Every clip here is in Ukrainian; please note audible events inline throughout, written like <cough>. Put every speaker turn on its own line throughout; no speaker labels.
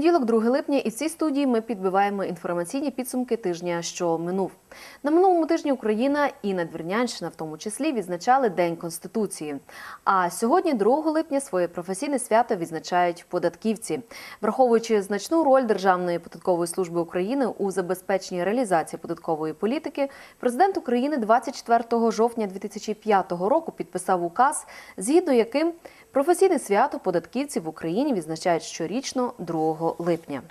Понеділок, 2 липня, і в цій студії ми підбиваємо інформаційні підсумки тижня, що минув. На минулому тижні Україна і Надвірнянщина, в тому числі, відзначали День Конституції. А сьогодні, 2 липня, своє професійне свято відзначають податківці, враховуючи значну роль Державної податкової служби України у забезпеченні реалізації податкової політики. Президент України 24 жовтня 2005 року підписав указ, згідно яким Професійне свято податківців в Україні відзначають щорічно 2 липня.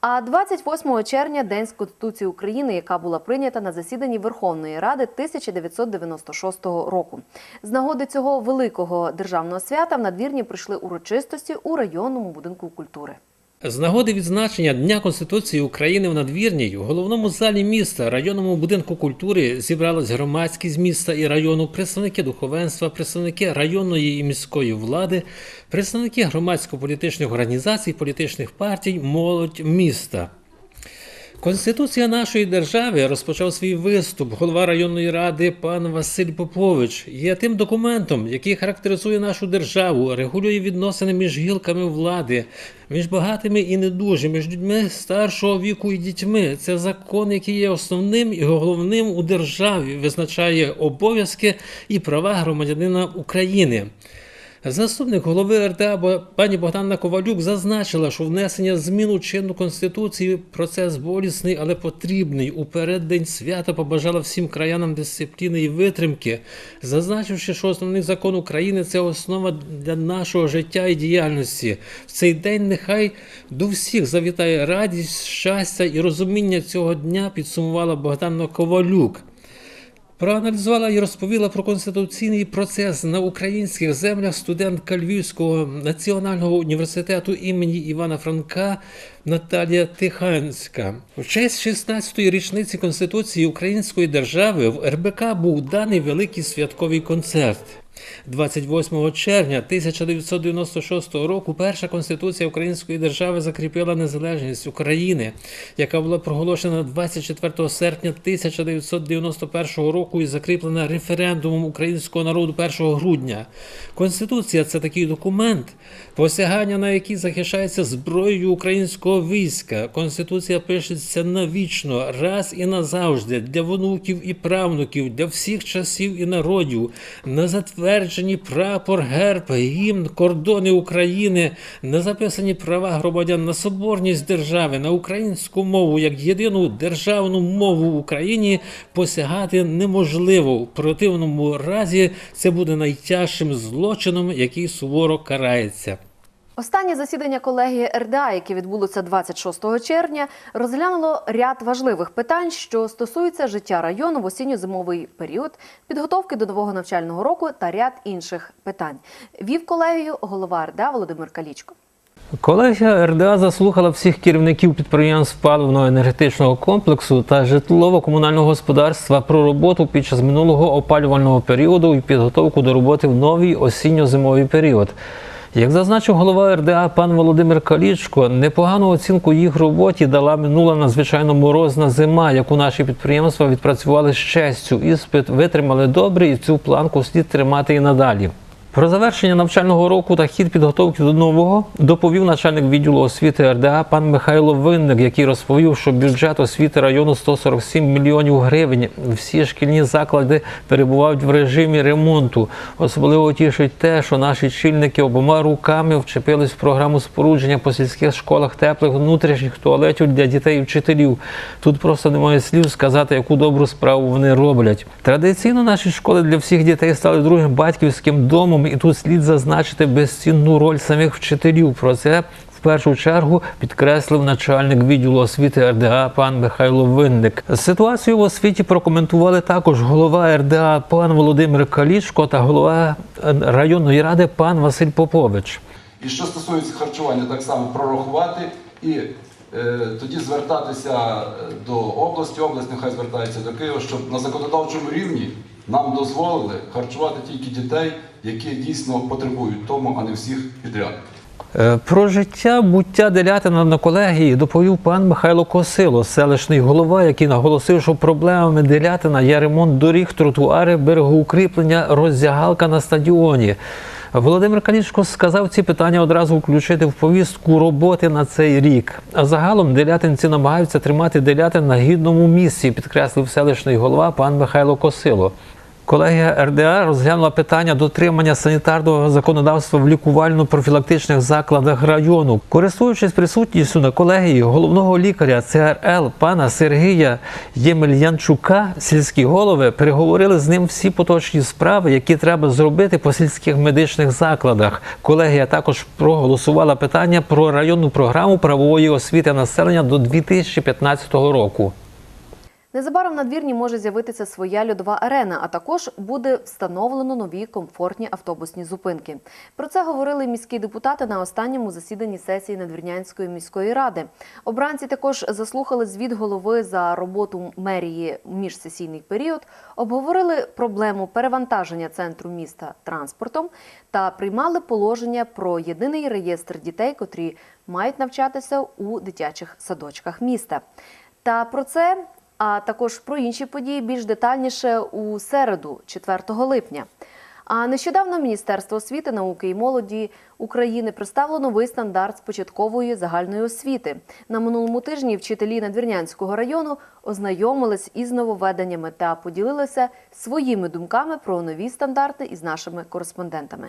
А 28 червня День з Конституції України, яка була прийнята на засіданні Верховної Ради 1996 року. З нагоди цього великого державного свята в надвірні прийшли урочистості у районному будинку культури.
З нагоди відзначення Дня Конституції України в Надвірній у головному залі міста, районному будинку культури зібрались громадськість міста і району, представники духовенства, представники районної і міської влади, представники громадсько-політичних організацій, політичних партій, молодь міста. Конституція нашої держави розпочав свій виступ. Голова районної ради пан Василь Попович є тим документом, який характеризує нашу державу, регулює відносини між гілками влади, між багатими і недужими, між людьми старшого віку і дітьми. Це закон, який є основним і головним у державі, визначає обов'язки і права громадянина України. Заступник голови РДА пані Богдана Ковалюк зазначила, що внесення змін у чинну конституцію процес болісний, але потрібний. У переддень свята побажала всім краянам дисципліни і витримки, зазначивши, що основний закон України це основа для нашого життя і діяльності. В цей день нехай до всіх завітає радість, щастя і розуміння цього дня. Підсумувала Богдана Ковалюк. Проаналізувала і розповіла про конституційний процес на українських землях студентка Львівського національного університету імені Івана Франка Наталія Тиханська. В честь 16-ї річниці Конституції Української держави в РБК був даний великий святковий концерт. 28 червня 1996 року перша конституція Української держави закріпила незалежність України, яка була проголошена 24 серпня 1991 року і закріплена референдумом українського народу 1 грудня. Конституція це такий документ, посягання на який захищається зброєю українського війська. Конституція пишеться навічно, раз і назавжди для внуків і правнуків, для всіх часів і народів. На затвердженні прапор, герб, гімн, кордони України, не записані права громадян на соборність держави, на українську мову як єдину державну мову в Україні посягати неможливо. В противному разі це буде найтяжчим злочином, який суворо карається.
Останнє засідання колегії РДА, яке відбулося 26 червня, розглянуло ряд важливих питань, що стосуються життя району в осінньо-зимовий період, підготовки до нового навчального року та ряд інших питань. Вів колегію голова РДА Володимир Калічко.
Колегія РДА заслухала всіх керівників підприємств паливно-енергетичного комплексу та житлово-комунального господарства про роботу під час минулого опалювального періоду і підготовку до роботи в новий осінньо-зимовий період. Як зазначив голова РДА пан Володимир Калічко, непогану оцінку їх роботі дала минула надзвичайно морозна зима, яку наші підприємства відпрацювали з честю. Іспит витримали добре, і цю планку слід тримати і надалі. Про завершення навчального року та хід підготовки до нового доповів начальник відділу освіти РДА пан Михайло Винник, який розповів, що бюджет освіти району 147 мільйонів гривень. Всі шкільні заклади перебувають в режимі ремонту. Особливо тішить те, що наші чільники обома руками вчепились в програму спорудження по сільських школах теплих внутрішніх туалетів для дітей і вчителів. Тут просто немає слів сказати, яку добру справу вони роблять. Традиційно наші школи для всіх дітей стали другим батьківським домом, і тут слід зазначити безцінну роль самих вчителів. Про це в першу чергу підкреслив начальник відділу освіти РДА пан Михайло Винник. Ситуацію в освіті прокоментували також голова РДА пан Володимир Калічко та голова е, районної ради пан Василь Попович.
І що стосується харчування, так само прорахувати і е, тоді звертатися е, до області, область нехай звертається до Києва, щоб на законодавчому рівні нам дозволили харчувати тільки дітей, які дійсно потребують тому, а не всіх підряд.
Е, Про життя буття Делятина на колегії доповів пан Михайло Косило, селищний голова, який наголосив, що проблемами Делятина є ремонт доріг, тротуари, берегоукріплення, роздягалка на стадіоні. Володимир Калічко сказав ці питання одразу включити в повістку роботи на цей рік. А загалом делятинці намагаються тримати делятин на гідному місці, підкреслив селищний голова пан Михайло Косило. Колегія РДА розглянула питання дотримання санітарного законодавства в лікувально-профілактичних закладах району. Користуючись присутністю на колегії головного лікаря ЦРЛ пана Сергія Ємельянчука, сільські голови переговорили з ним всі поточні справи, які треба зробити по сільських медичних закладах. Колегія також проголосувала питання про районну програму правової освіти населення до 2015 року.
Незабаром на двірні може з'явитися своя льодова арена, а також буде встановлено нові комфортні автобусні зупинки. Про це говорили міські депутати на останньому засіданні сесії Надвірнянської міської ради. Обранці також заслухали звіт голови за роботу мерії у міжсесійний період, обговорили проблему перевантаження центру міста транспортом та приймали положення про єдиний реєстр дітей, котрі мають навчатися у дитячих садочках міста. Та про це а також про інші події більш детальніше у середу, 4 липня. А нещодавно Міністерство освіти, науки і молоді України представило новий стандарт з початкової загальної освіти. На минулому тижні вчителі Надвірнянського району ознайомились із нововведеннями та поділилися своїми думками про нові стандарти із нашими кореспондентами.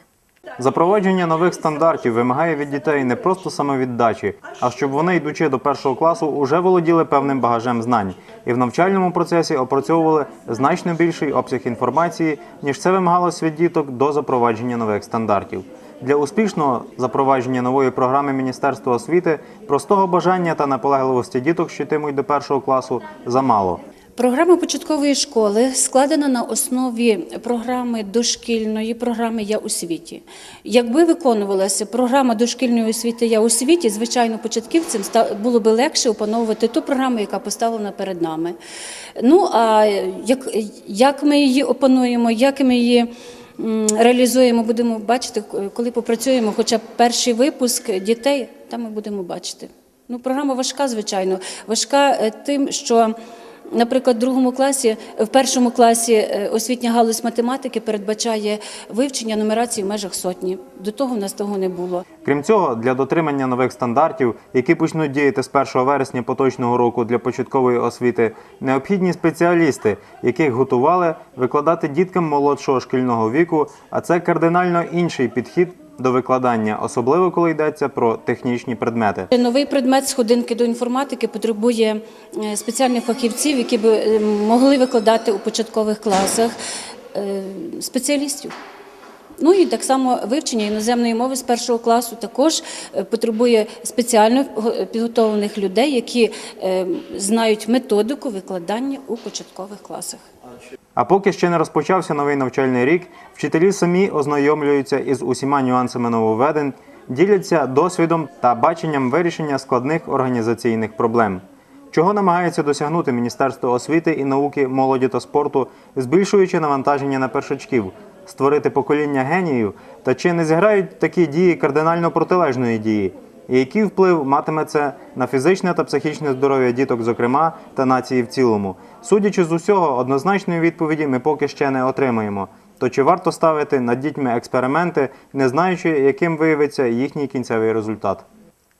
Запровадження нових стандартів вимагає від дітей не просто самовіддачі, а щоб вони, йдучи до першого класу, уже володіли певним багажем знань і в навчальному процесі опрацьовували значно більший обсяг інформації, ніж це вимагалось від діток до запровадження нових стандартів. Для успішного запровадження нової програми Міністерства освіти простого бажання та наполегливості діток, що йтимуть до першого класу, замало.
Програма початкової школи складена на основі програми дошкільної програми Я у світі. Якби виконувалася програма дошкільної освіти Я у світі, звичайно, початківцям було би легше опановувати ту програму, яка поставлена перед нами. Ну а як, як ми її опануємо, як ми її реалізуємо, будемо бачити, коли попрацюємо хоча б перший випуск дітей, там ми будемо бачити. Ну, програма важка, звичайно. Важка е, тим, що. Наприклад, в другому класі, в першому класі е, освітня галузь математики передбачає вивчення нумерації в межах сотні. До того в нас того не було.
Крім цього, для дотримання нових стандартів, які почнуть діяти з 1 вересня поточного року для початкової освіти, необхідні спеціалісти, яких готували викладати діткам молодшого шкільного віку, а це кардинально інший підхід до викладання, особливо коли йдеться про технічні предмети.
Новий предмет сходинки до інформатики потребує е, спеціальних фахівців, які б е, могли викладати у початкових класах е, спеціалістів. Ну і так само вивчення іноземної мови з першого класу також е, потребує спеціально підготовлених людей, які е, знають методику викладання у початкових класах.
А поки ще не розпочався новий навчальний рік, вчителі самі ознайомлюються із усіма нюансами нововведень, діляться досвідом та баченням вирішення складних організаційних проблем. Чого намагається досягнути Міністерство освіти і науки, молоді та спорту, збільшуючи навантаження на першачків, створити покоління геніїв, та чи не зіграють такі дії кардинально протилежної дії? І який вплив матиме це на фізичне та психічне здоров'я діток, зокрема, та нації в цілому? Судячи з усього, однозначної відповіді ми поки ще не отримаємо. То чи варто ставити над дітьми експерименти, не знаючи, яким виявиться їхній кінцевий результат?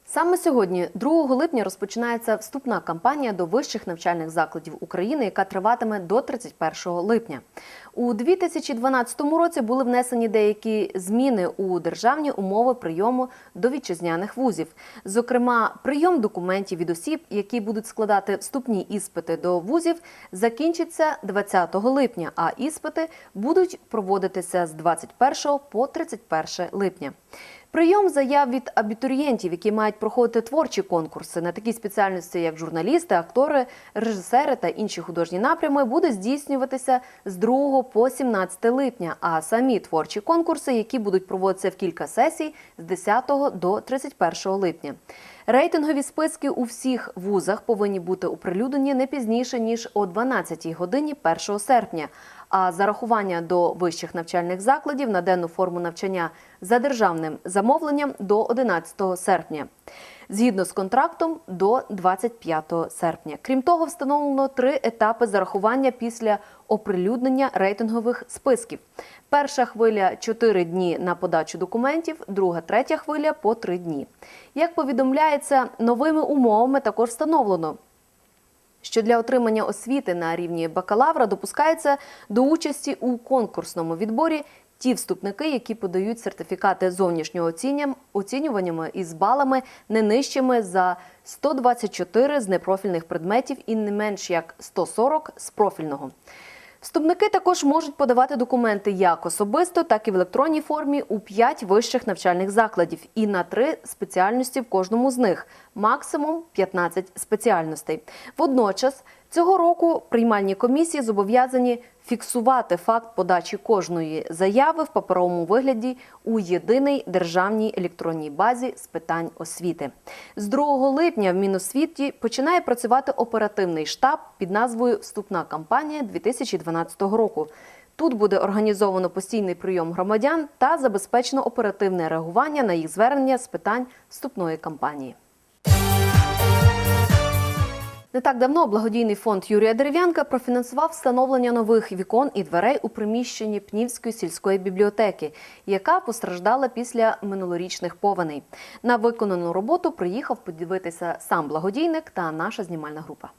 Саме сьогодні, 2 липня, розпочинається вступна кампанія до вищих навчальних закладів України, яка триватиме до 31 липня. У 2012 році були внесені деякі зміни у державні умови прийому до вітчизняних вузів. Зокрема, прийом документів від осіб, які будуть складати вступні іспити до вузів, закінчиться 20 липня, а іспити будуть проводитися з 21 по 31 липня. Прийом заяв від абітурієнтів, які мають проходити творчі конкурси на такі спеціальності, як журналісти, актори, режисери та інші художні напрями, буде здійснюватися з 2 по 17 липня. А самі творчі конкурси, які будуть проводитися в кілька сесій з 10 до 31 липня. Рейтингові списки у всіх вузах повинні бути оприлюднені не пізніше ніж о 12 годині 1 серпня. а зарахування до вищих навчальних закладів на денну форму навчання за державним замовленням до 11 серпня. Згідно з контрактом до 25 серпня. Крім того, встановлено три етапи зарахування після оприлюднення рейтингових списків. Перша хвиля 4 дні на подачу документів, друга, третя хвиля по 3 дні. Як повідомляється, новими умовами також встановлено, що для отримання освіти на рівні бакалавра допускається до участі у конкурсному відборі ті вступники, які подають сертифікати зовнішнього оцінюваннями із балами не нижчими за 124 з непрофільних предметів і не менш як 140 з профільного. Вступники також можуть подавати документи як особисто, так і в електронній формі у 5 вищих навчальних закладів і на 3 спеціальності в кожному з них, максимум 15 спеціальностей. Водночас цього року приймальні комісії зобов'язані фіксувати факт подачі кожної заяви в паперовому вигляді у єдиній державній електронній базі з питань освіти. З 2 липня в Міносвіті починає працювати оперативний штаб під назвою Вступна кампанія 2012 року. Тут буде організовано постійний прийом громадян та забезпечено оперативне реагування на їх звернення з питань вступної кампанії. Не так давно благодійний фонд Юрія Дерев'янка профінансував встановлення нових вікон і дверей у приміщенні Пнівської сільської бібліотеки, яка постраждала після минулорічних повеней. На виконану роботу приїхав подивитися сам благодійник та наша знімальна група.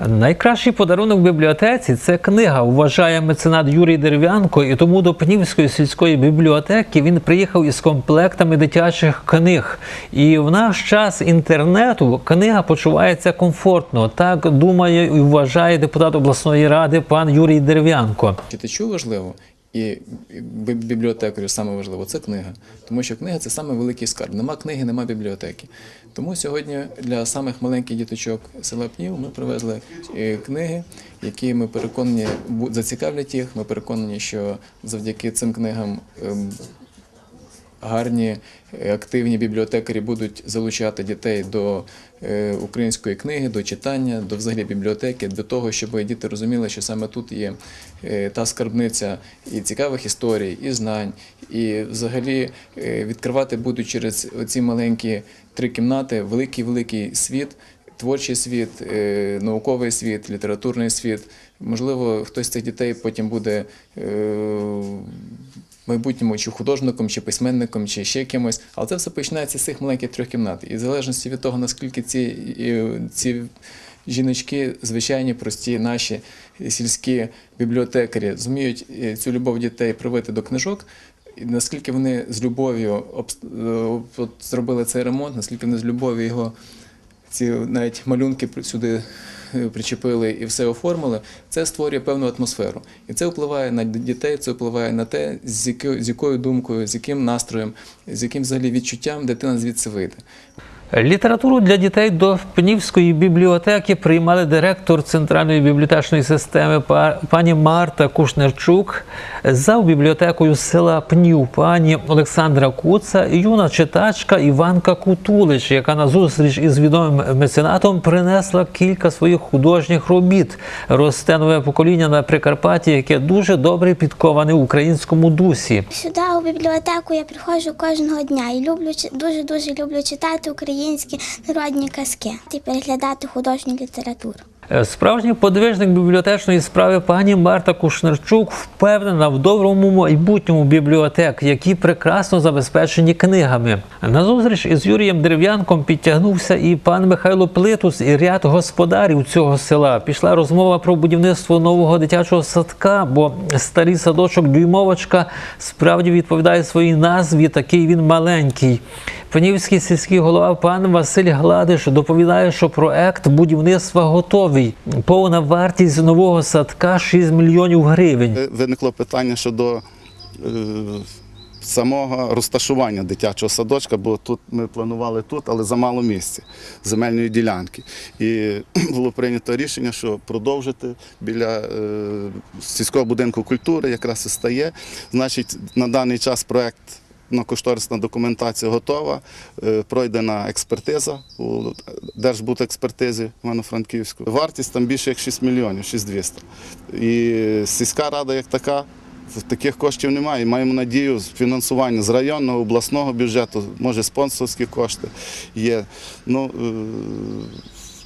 Найкращий подарунок бібліотеці це книга, вважає меценат Юрій Дерев'янко, і тому до Пнівської сільської бібліотеки він приїхав із комплектами дитячих книг. І в наш час інтернету книга почувається комфортно. Так думає і вважає депутат обласної ради пан Юрій Дерев'янко.
Читачу важливо і бі- бібліотекарю саме важливо це книга. Тому що книга це саме великий скарб. Нема книги, нема бібліотеки. Тому сьогодні для самих маленьких діточок села Пнів ми привезли е, книги, які ми переконані зацікавлять їх. Ми переконані, що завдяки цим книгам ем, гарні е, активні бібліотекарі будуть залучати дітей до е, української книги, до читання, до взагалі бібліотеки, до того, щоб діти розуміли, що саме тут є е, та скарбниця і цікавих історій, і знань, і взагалі відкривати будуть через ці маленькі три кімнати великий великий світ. Творчий світ, науковий світ, літературний світ. Можливо, хтось з цих дітей потім буде майбутньому чи художником, чи письменником, чи ще кимось. Але це все починається з цих маленьких трьох кімнат. І в залежності від того, наскільки ці, ці жіночки, звичайні, прості наші сільські бібліотекарі, зуміють цю любов дітей привити до книжок. І наскільки вони з любов'ю е, зробили цей ремонт, наскільки вони з любов'ю його ці навіть малюнки сюди причепили і все оформили, це створює певну атмосферу. І це впливає на дітей, це впливає на те, з якою, думкою, з яким настроєм, з яким взагалі відчуттям дитина звідси вийде.
Літературу для дітей до Пнівської бібліотеки приймали директор центральної бібліотечної системи па- пані Марта Кушнерчук, зав бібліотекою села Пнів пані Олександра Куца юна читачка Іванка Кутулич, яка на зустріч із відомим меценатом принесла кілька своїх художніх робіт. Росте нове покоління на Прикарпатті, яке дуже добре підковане в українському дусі.
Сюди у бібліотеку я приходжу кожного дня і люблю дуже дуже люблю читати українські народні казки і переглядати художню літературу.
Е, Справжній подвижник бібліотечної справи пані Марта Кушнерчук впевнена в доброму майбутньому бібліотек, які прекрасно забезпечені книгами. На зустріч із Юрієм Дерев'янком підтягнувся і пан Михайло Плитус, і ряд господарів цього села. Пішла розмова про будівництво нового дитячого садка, бо старий садочок Дюймовочка справді відповідає своїй назві, такий він маленький. Панівський сільський голова пан Василь Гладиш доповідає, що проект будівництва готовий. Повна вартість нового садка 6 мільйонів гривень.
Е, Виникло питання щодо е, самого розташування дитячого садочка, бо тут ми планували тут, але замало місця земельної ділянки. І <clears throat> було прийнято рішення, що продовжити біля е, сільського будинку культури якраз і стає. Значить, на даний час проект проєктно-кошторисна документація готова, е, пройдена експертиза у Держбудекспертизі Івано-Франківську. Вартість там більше як 6 мільйонів, 6200. І сільська рада як така. Таких коштів немає. Маємо надію фінансування з районного, обласного бюджету, може спонсорські кошти є. Ну, е,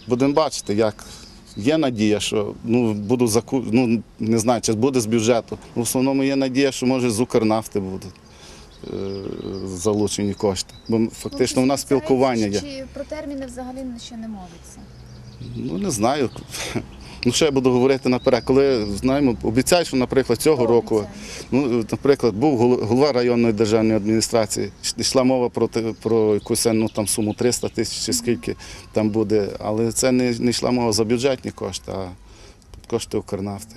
будемо бачити, як. Є надія, що ну, буду ну, не знаю, чи буде з бюджету. В основному є надія, що може з Укрнафти будуть е, залучені кошти. Бо фактично в нас спілкування є.
Чи про терміни взагалі ще не мовиться?
Ну не знаю. <laughs> Ну, що я буду говорити наперед, коли знаємо, обіцяють, що, наприклад, цього
Хто
року,
обіцяє?
ну, наприклад, був голова районної державної адміністрації, йшла мова про, про якусь ну, там, суму 300 тисяч чи скільки там буде, але це не, не йшла мова за бюджетні кошти, а кошти Укрнафти.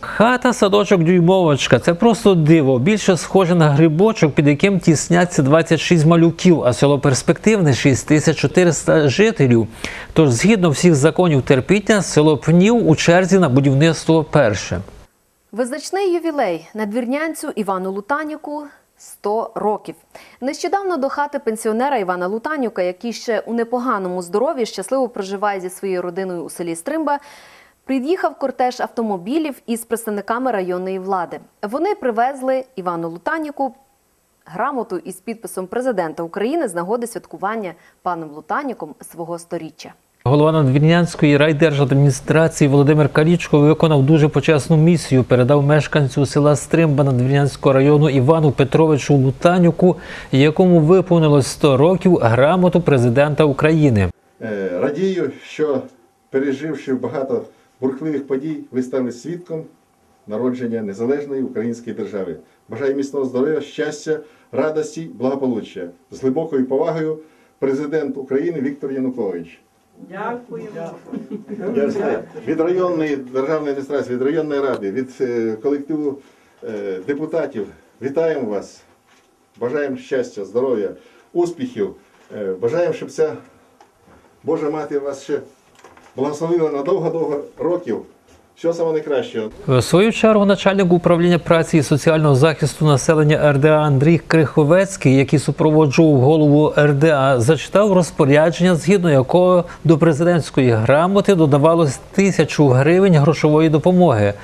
Хата, садочок, дюймовочка це просто диво. Більше схоже на грибочок, під яким тісняться 26 малюків, а село перспективне 6400 жителів. Тож, згідно всіх законів терпіння, село Пнів у черзі на будівництво перше.
Визначний ювілей надвірнянцю Івану Лутаніку 100 років. Нещодавно до хати пенсіонера Івана Лутанюка, який ще у непоганому здоров'ї щасливо проживає зі своєю родиною у селі Стримба, приїхав кортеж автомобілів із представниками районної влади. Вони привезли Івану Лутаніку грамоту із підписом президента України з нагоди святкування паном Лутаніком свого сторіччя.
Голова Надвірнянської райдержадміністрації Володимир Калічко виконав дуже почесну місію. Передав мешканцю села Стримба Надвірнянського району Івану Петровичу Лутанюку, якому виповнилось 100 років грамоту президента України.
Е, Радію, що переживши багато бурхливих подій, ви стали свідком народження незалежної української держави. Бажаю міцного здоров'я, щастя, радості, благополуччя. З глибокою повагою президент України Віктор Янукович. Дякуємо. Від районної державної адміністрації, від районної ради, від е, колективу е, депутатів вітаємо вас. Бажаємо щастя, здоров'я, успіхів. Е, Бажаємо, щоб ця Божа мати вас ще благословила на довго-довго років. Всього самого найкращого.
В свою чергу начальник управління праці і соціального захисту населення РДА Андрій Криховецький, який супроводжував голову РДА, зачитав розпорядження, згідно якого до президентської грамоти додавалось тисячу гривень грошової допомоги.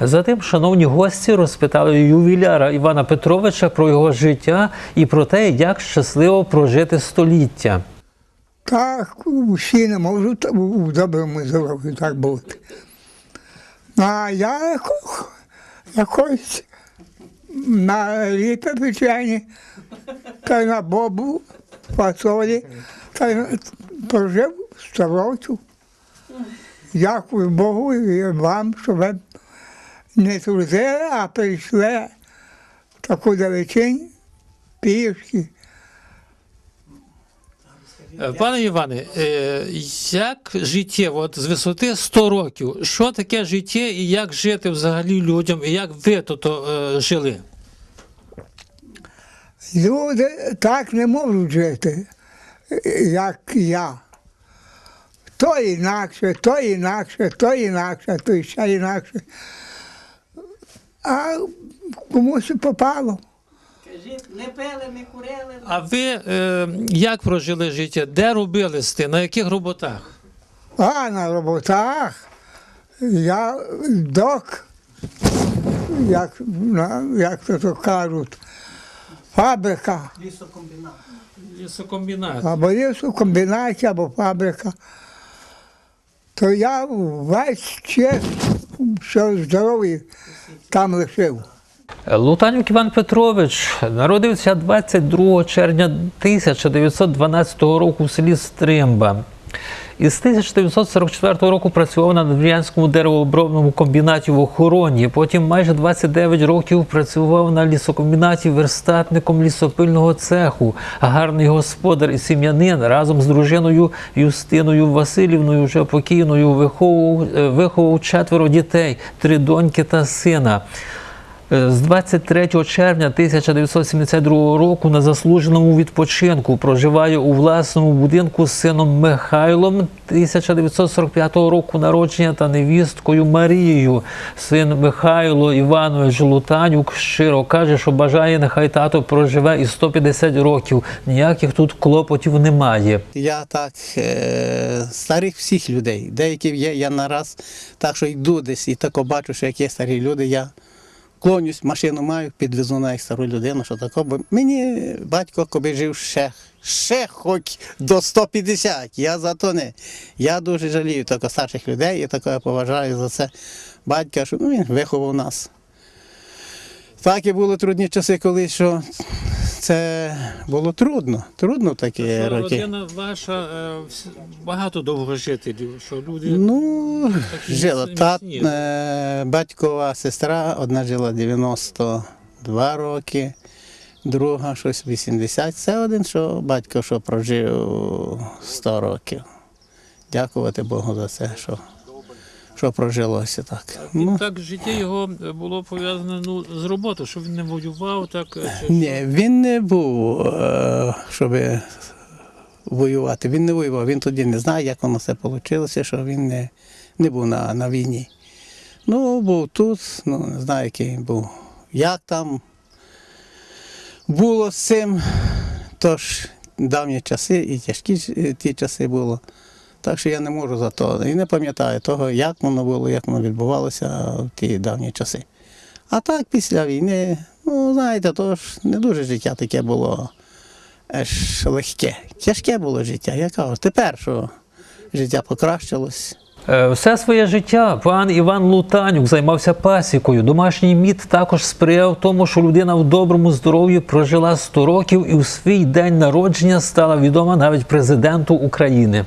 Затим, шановні гості розпитали ювіляра Івана Петровича про його життя і про те, як щасливо прожити століття.
Так, всі не можуть у доброму здоров'ю так бути. А я якось на ліпе печені, та й на бобу, фасолі, та й прожив 100 років. Дякую Богу і вам, що ви не трудили, а прийшли таку далечінь пішки.
Е, Пане Іване, е, як життєво, от з висоти 100 років, що таке життя і як жити взагалі людям, і як ви тут е, жили?
Люди так не можуть жити, як я. То інакше, то інакше, то інакше, то ще інакше. А комусь і
Не пили, не курили.
А ви е, як прожили життя? Де робили сте? На яких роботах?
А на роботах я док, як, на- як то, то кажуть, фабрика.
Лісокомбінат.
Лісокомбінат.
або лісокомбінаті, або фабрика. То я весь час, що здоровий, там лишив.
Лутанюк Іван Петрович народився 22 червня 1912 року в селі Стримба. Із 1944 року працював на Надвірянському деревообробному комбінаті в охороні. Потім майже 29 років працював на лісокомбінаті верстатником лісопильного цеху. Гарний господар і сім'янин разом з дружиною Юстиною Васильівною, вже покійною, виховував, е, виховував четверо дітей, три доньки та сина. Е, З 23 червня 1972 року на заслуженому відпочинку проживає у власному будинку з сином Михайлом 1945 року народження та невісткою Марією. Син Михайло Іванович Лутанюк щиро каже, що бажає, нехай тато проживе і 150 років. Ніяких тут клопотів немає.
Я так е, старих всіх людей. Деякі є, я нараз так, що йду десь і тако бачу, що як є старі люди, я клонюсь, машину маю, підвезу на їх стару людину, що тако. Бо мені батько коби жив ще, ще хоч до 150. Я за то не. Я дуже жалію тако старших людей і тако я поважаю за це батька, що ну, він виховав нас. Так і були трудні часи, коли що це було трудно. Трудно такі роки.
Родина ваша е, багато довгожителів, що люди
Ну,
такі
жила.
міцні.
Та, е, батькова сестра, одна жила 92 роки, друга щось 80. Це один, що батько що прожив 100 років. Дякувати Богу за це, що, що прожилося так. Ну,
Так життя його було пов'язане ну, з роботою, що він не воював, так е, чи
ні, він не був, е, щоб воювати. Він не воював. Він тоді не знає, як воно все вийшло, що він не, не був на, на війні. Ну, був тут, ну не знаю, який він був. Як там було з цим, тож давні часи і тяжкі е, ті часи було. Так що я не можу за то. І не пам'ятаю того, як воно було, як воно відбувалося в ті давні часи. А так, після війни, ну, знаєте, то ж не дуже життя таке було е, ж легке. Тяжке було життя. Я кажу, тепер що життя покращилось.
Е, Все своє життя пан Іван Лутанюк займався пасікою. Домашній мід також сприяв тому, що людина в доброму здоров'ї прожила 100 років і у свій день народження стала відома навіть президенту України.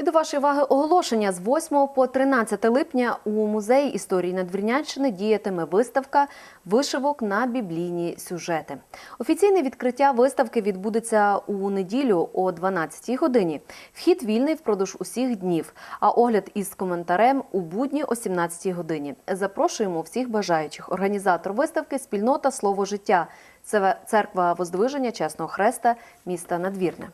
І до вашої уваги оголошення з 8 по 13 липня у музеї історії Надвірнянщини діятиме виставка вишивок на біблійні сюжети. Офіційне відкриття виставки відбудеться у неділю о 12 годині. Вхід вільний впродовж усіх днів, а огляд із коментарем у будні о 17 годині. Запрошуємо всіх бажаючих. Організатор виставки спільнота Слово життя. Це церква Воздвиження Чесного Хреста міста Надвірне.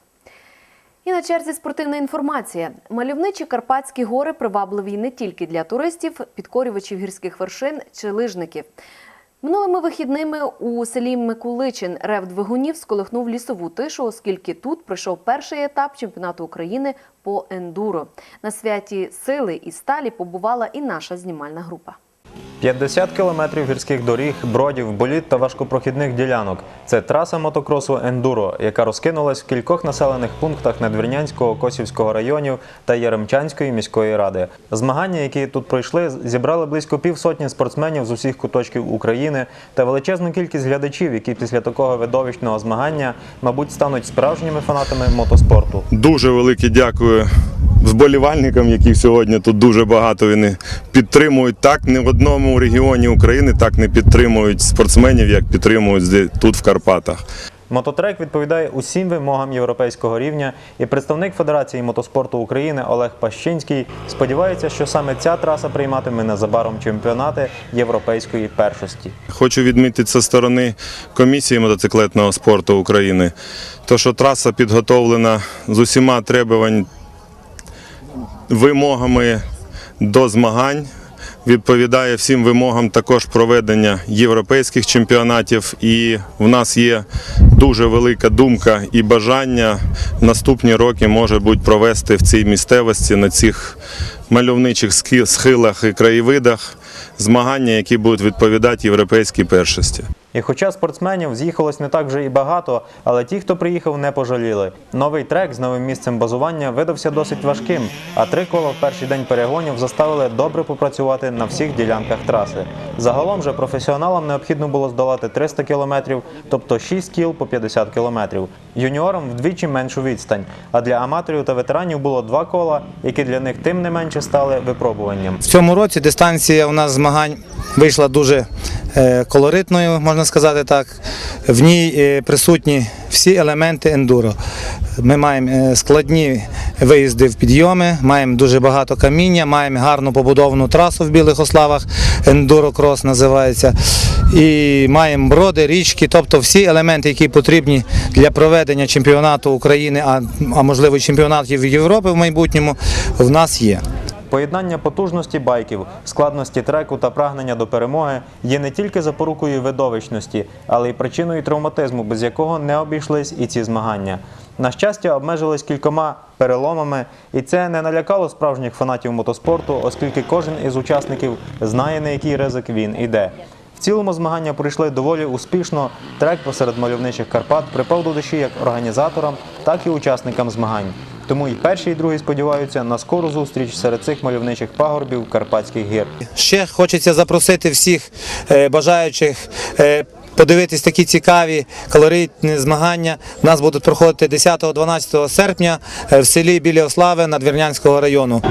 І на черзі спортивна інформація. Мальовничі Карпатські гори привабливі не тільки для туристів, підкорювачів гірських вершин чи лижників. Минулими вихідними у селі Микуличин рев двигунів сколихнув лісову тишу, оскільки тут пройшов перший етап чемпіонату України по ендуро. На святі сили і сталі побувала і наша знімальна група.
50 кілометрів гірських доріг, бродів, боліт та важкопрохідних ділянок. Це траса мотокросу Ендуро, яка розкинулась в кількох населених пунктах Надвірнянського, Косівського районів та Яремчанської міської ради. Змагання, які тут пройшли, зібрали близько півсотні спортсменів з усіх куточків України та величезну кількість глядачів, які після такого видовищного змагання, мабуть, стануть справжніми фанатами мотоспорту.
Дуже велике дякую вболівальникам, яких сьогодні тут дуже багато. Вони підтримують так не в одному регіоні України, так не підтримують спортсменів, як підтримують тут в Карпатах.
Мототрек відповідає усім вимогам європейського рівня, і представник Федерації мотоспорту України Олег Пащинський сподівається, що саме ця траса прийматиме незабаром чемпіонати європейської першості.
Хочу відмітити зі сторони комісії мотоциклетного спорту України, то що траса підготовлена з усіма требувань, вимогами до змагань. Відповідає всім вимогам також проведення європейських чемпіонатів, і в нас є дуже велика думка і бажання наступні роки може бути провести в цій місцевості на цих мальовничих схилах і краєвидах змагання, які будуть відповідати європейській першості.
І хоча спортсменів з'їхалось не так вже і багато, але ті, хто приїхав, не пожаліли. Новий трек з новим місцем базування видався досить важким, а три кола в перший день перегонів заставили добре попрацювати на всіх ділянках траси. Загалом же професіоналам необхідно було здолати 300 кілометрів, тобто 6 кіл по 50 кілометрів. Юніорам вдвічі меншу відстань. А для аматорів та ветеранів було два кола, які для них тим не менше стали випробуванням.
В цьому році дистанція у нас змагань вийшла дуже е, колоритною, можна сказати так. В ній е, присутні всі елементи ендуро. Ми маємо е, складні виїзди в підйоми, маємо дуже багато каміння, маємо гарну побудовану трасу в Білих Ославах, ендуро крос називається. І маємо броди, річки, тобто всі елементи, які потрібні для проведення чемпіонату України, а, а можливо чемпіонатів Європи в майбутньому, в нас є.
Поєднання потужності байків, складності треку та прагнення до перемоги є не тільки запорукою видовищності, але й причиною травматизму, без якого не обійшлись і ці змагання. На щастя, обмежились кількома переломами, і це не налякало справжніх фанатів мотоспорту, оскільки кожен із учасників знає, на який ризик він іде. В цілому змагання пройшли доволі успішно. Трек посеред мальовничих Карпат припав до душі як організаторам, так і учасникам змагань. Тому і перші, і другі сподіваються на скору зустріч серед цих мальовничих пагорбів Карпатських гір.
Ще хочеться запросити всіх е, бажаючих е, подивитись такі цікаві калорійні змагання. У нас будуть проходити 10-12 серпня е, в селі Білі Ослави Надвірнянського району.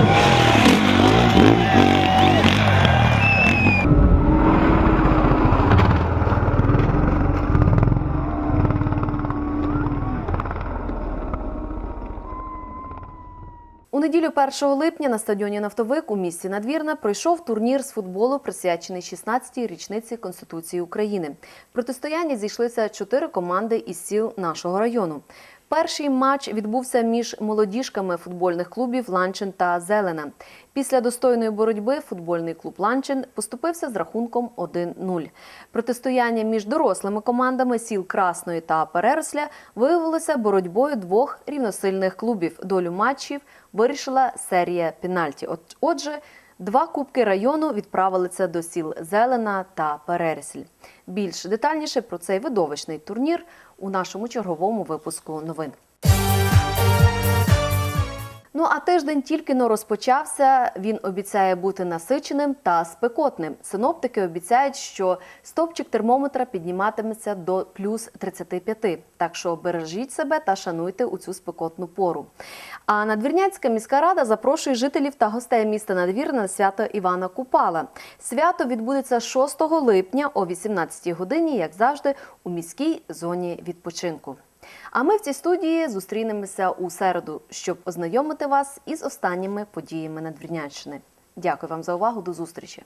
1 липня на стадіоні Нафтовик у місті Надвірна пройшов турнір з футболу, присвячений 16-й річниці Конституції України. В протистоянні зійшлися чотири команди із сіл нашого району. Перший матч відбувся між молодіжками футбольних клубів Ланчин та Зелена. Після достойної боротьби футбольний клуб Ланчин поступився з рахунком 1-0. Протистояння між дорослими командами сіл Красної та Переросля виявилося боротьбою двох рівносильних клубів. Долю матчів вирішила серія пенальті. Отже, два кубки району відправилися до сіл Зелена та Перерісль. Більш детальніше про цей видовищний турнір у нашому черговому випуску новин. Ну а тиждень тільки но розпочався. Він обіцяє бути насиченим та спекотним. Синоптики обіцяють, що стопчик термометра підніматиметься до плюс 35. Так що бережіть себе та шануйте у цю спекотну пору. А Надвірнянська міська рада запрошує жителів та гостей міста Надвір на свято Івана Купала. Свято відбудеться 6 липня о 18 годині, як завжди, у міській зоні відпочинку. А ми в цій студії зустрінемося у середу, щоб ознайомити вас із останніми подіями Надвірнянщини. Дякую вам за увагу. До зустрічі.